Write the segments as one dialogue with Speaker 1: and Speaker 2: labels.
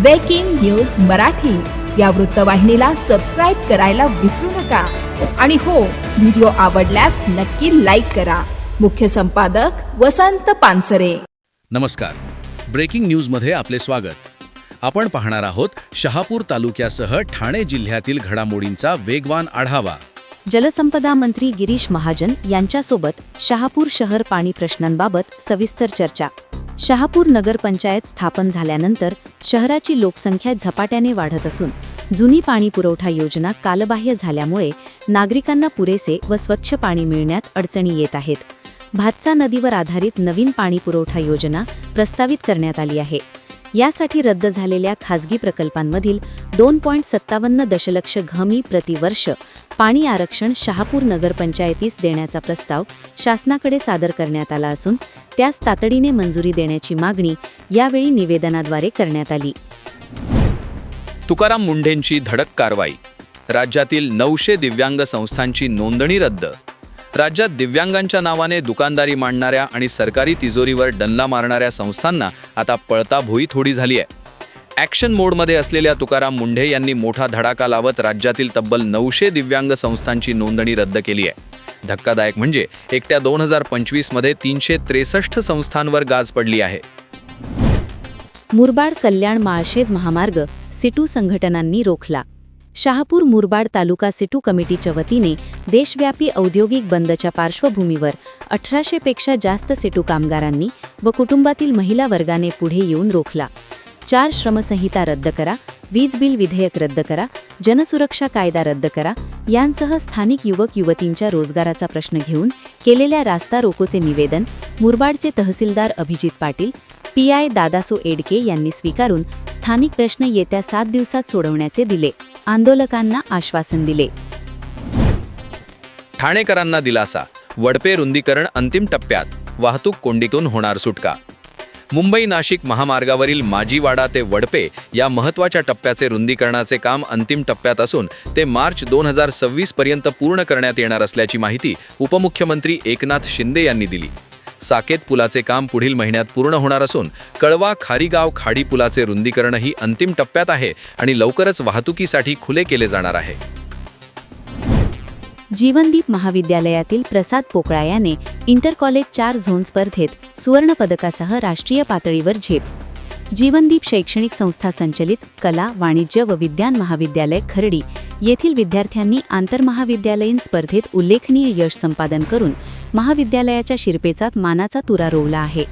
Speaker 1: Breaking news Marathi या वृत्तवाहिनीला subscribe करायला विसरू नका. आणि हो व्हिडिओ आवडल्यास नक्की लाईक करा. मुख्य संपादक वसंत पानसरे.
Speaker 2: नमस्कार. ब्रेकिंग न्यूजमध्ये आपले स्वागत. आपण पाहणार आहोत शहापूर तालुक्यासह ठाणे जिल्ह्यातील घडामोडींचा वेगवान आढावा.
Speaker 3: जलसंपदा मंत्री गिरीश महाजन यांच्यासोबत शहापूर शहर पाणी प्रश्नांबाबत सविस्तर चर्चा. शहापूर नगरपंचायत स्थापन झाल्यानंतर शहराची लोकसंख्या झपाट्याने वाढत असून जुनी पाणी पुरवठा योजना कालबाह्य झाल्यामुळे नागरिकांना पुरेसे व स्वच्छ पाणी मिळण्यात अडचणी येत आहेत. भातसा नदीवर आधारित नवीन पाणी पुरवठा योजना प्रस्तावित करण्यात आली आहे. यासाठी रद्द झालेल्या खासगी प्रकल्पांमधील दोन पॉईंट सत्तावन्न दशलक्ष घमी प्रतिवर्ष पाणी आरक्षण शहापूर नगरपंचायतीस देण्याचा प्रस्ताव शासनाकडे सादर करण्यात आला असून त्यास तातडीने मंजुरी देण्याची मागणी यावेळी निवेदनाद्वारे करण्यात आली.
Speaker 4: तुकाराम मुंढेंची धडक कारवाई राज्यातील नऊशे दिव्यांग संस्थांची नोंदणी रद्द राज्यात दिव्यांगांच्या नावाने दुकानदारी मांडणाऱ्या आणि सरकारी तिजोरीवर डल्ला मारणाऱ्या संस्थांना आता पळताभोई थोडी झाली आहे. ॲक्शन मोडमध्ये असलेल्या तुकाराम मुंढे यांनी मोठा धडाका लावत राज्यातील तब्बल नऊशे दिव्यांग संस्थांची नोंदणी रद्द केली आहे. धक्कादायक म्हणजे एकट्या दोन हजार पंचवीसमध्ये तीनशे त्रेसष्ट संस्थांवर गाज पडली आहे.
Speaker 3: मुरबाड कल्याण माळशेज महामार्ग सिटू संघटनांनी रोखला. शहापूर मुरबाड तालुका सिटू कमिटीच्या वतीने देशव्यापी औद्योगिक बंदच्या पार्श्वभूमीवर अठराशे पेक्षा जास्त सिटू कामगारांनी व कुटुंबातील महिला वर्गाने पुढे येऊन रोखला. चार श्रमसंहिता रद्द करा वीज बिल विधेयक रद्द करा जनसुरक्षा कायदा रद्द करा यांसह स्थानिक युवक युवतींच्या रोजगाराचा प्रश्न घेऊन केलेल्या रास्ता रोकोचे निवेदन मुरबाडचे तहसीलदार अभिजित पाटील पी आय दादासो एडके यांनी स्वीकारून स्थानिक प्रश्न येत्या सात दिवसात सोडवण्याचे दिले. आंदोलकांना आश्वासन दिले.
Speaker 4: ठाणेकरांना दिलासा. वडपे रुंदीकरण अंतिम टप्प्यात. वाहतूक कोंडीतून होणार सुटका. मुंबई नाशिक महामार्गावरील माजीवाडा ते वडपे या महत्त्वाच्या टप्प्याचे रुंदीकरणाचे काम अंतिम टप्प्यात असून ते मार्च दोन हजार सव्वीस पर्यंत पूर्ण करण्यात येणार असल्याची माहिती उपमुख्यमंत्री एकनाथ शिंदे यांनी दिली. साकेत पुलाचे काम पुढील महिन्यात पूर्ण होणार असून कळवा खारीगाव खाडी पुलाचे रुंदीकरणही अंतिम टप्प्यात आहे आणि लवकरच वाहतुकीसाठी खुले केले जाणार आहे.
Speaker 3: जीवनदीप महाविद्यालयातील प्रसाद पोकळा याने इंटर कॉलेज चार झोन स्पर्धेत सुवर्णपदकासह राष्ट्रीय पातळीवर झेप. जीवनदीप शैक्षणिक संस्था संचलित कला वाणिज्य व विज्ञान महाविद्यालय खर्डी येथील विद्यार्थ्यांनी आंतरमहाविद्यालयीन स्पर्धेत उल्लेखनीय यश संपादन करून महाविद्यालयाच्या शिरपेचात मानाचा तुरा रोवला आहे.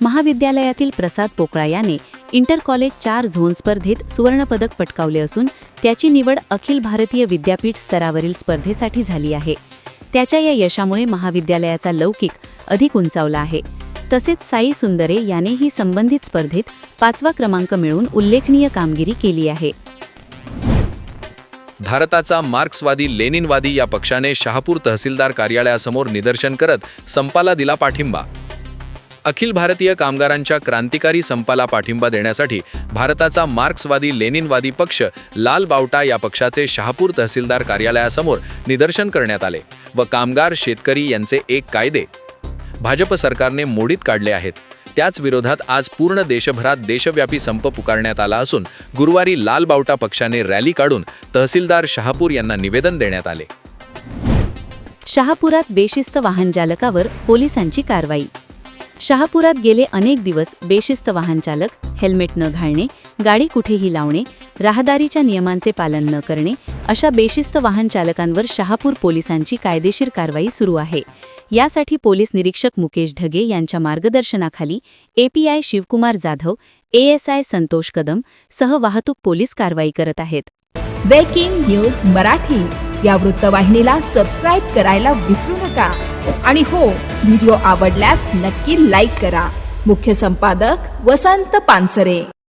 Speaker 3: महाविद्यालयातील प्रसाद पोकळा याने इंटर कॉलेज चार झोन स्पर्धेत सुवर्णपदक पटकावले असून त्याची निवड अखिल भारतीय विद्यापीठ स्तरावरील स्पर्धेसाठी झाली आहे. त्याच्या या यशामुळे महाविद्यालयाचा लौकिक अधिक उंचावला आहे. तसेच साई सुंदरे यानेही संबंधित स्पर्धेत पाचवा क्रमांक मिळवून उल्लेखनीय कामगिरी केली आहे.
Speaker 4: भारताचा मार्क्सवादी लेनिनवादी या पक्षाने शहापूर तहसीलदार कार्यालयासमोर निदर्शन करत संपाला दिला पाठिंबा. अखिल भारतीय कामगारांच्या क्रांतिकारी संपाला पाठिंबा देण्यासाठी भारताचा मार्क्सवादी लेनिनवादी पक्ष लाल बावटा या पक्षाचे शहापूर तहसीलदार कार्यालयासमोर निदर्शन करण्यात आले व कामगार शेतकरी यांचे एक कायदे. भाजप सरकारने मोडीत काढले आहेत. त्याच विरोधात आज पूर्ण देशभरात देशव्यापी संप पुकारण्यात आला असून गुरुवारी लाल बावटा पक्षाने रॅली काढून तहसीलदार शहापूर यांना निवेदन देण्यात आले.
Speaker 3: शहापुरात बेशिस्त वाहन चालकावर पोलिसांची कारवाई. शहापुरात गेले अनेक दिवस बेशिस्त वाहन चालक हेल्मेट न घालणे गाडी कुठेही लावणे राहदारीच्या नियमांचे पालन न करणे अशा बेशिस्त वाहन चालकांवर शहापूर पोलिसांची कायदेशीर कारवाई सुरू आहे. यासाठी पोलीस निरीक्षक मुकेश ढगे यांच्या मार्गदर्शनाखाली एपीआय शिवकुमार जाधव एएसआय संतोष कदम सह वाहतूक पोलीस कारवाई करत आहेत.
Speaker 1: ब्रेकिंग न्यूज मराठी या वृत्तवाहिनीला सबस्क्राईब करायला विसरू नका. आणि हो व्हिडिओ आवडल्यास नक्की लाईक करा. मुख्य संपादक वसंत पानसरे.